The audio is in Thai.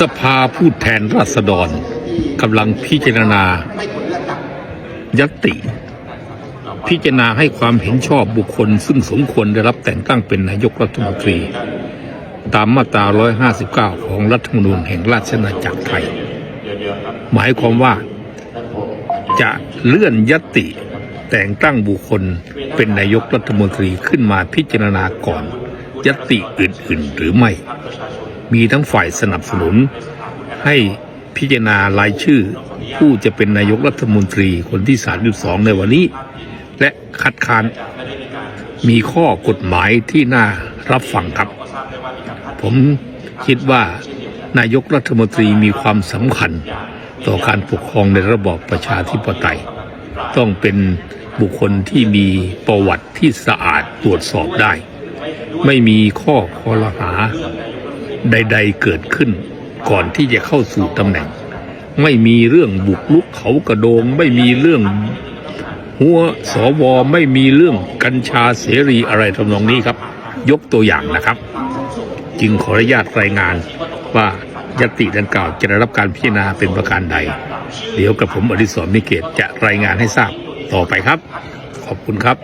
สภาผู้แทนราษฎรกำลังพิจารณายติ พิจารณาให้ความเห็นชอบบุคคล ซึ่งสมควรได้รับแต่งตั้งเป็นนายกรัฐมนตรี ตามมาตรา 159 ของรัฐธรรมนูญแห่งราชอาณาจักรไทย หมายความว่าจะเลื่อนยติแต่งตั้งบุคคลเป็นนายกรัฐมนตรีขึ้นมาพิจารณาก่อนยติอื่น ๆ หรือไม่ มีทั้งฝ่ายสนับสนุน ให้พิจารณารายชื่อ ผู้จะเป็นนายกรัฐมนตรีคนที่ 32 ในวันนี้ และคัดค้านมีข้อกฎหมายที่น่ารับฟังครับ ผมคิดว่านายกรัฐมนตรีมีความสำคัญ ต่อการปกครองในระบอบประชาธิปไตย ต้องเป็นบุคคลที่มีประวัติที่สะอาดตรวจสอบได้ ไม่มีข้อคอรหา ใด ๆ เกิดขึ้น ก่อนที่จะเข้าสู่ตำแหน่ง ไม่มีเรื่องบุกลุกเขากระโดง ไม่มีเรื่องหัวสวไม่มีเรื่องกัญชาเสรีอะไรทำนองนี้ครับ ยกตัวอย่างนะครับ จึงขออนุญาตรายงานว่ายติดังกล่าวจะได้รับการพิจารณาเป็นประการใด เดี๋ยวกับผมอดิศรนิเกตจะรายงานให้ทราบต่อไปครับ ขอบคุณครับ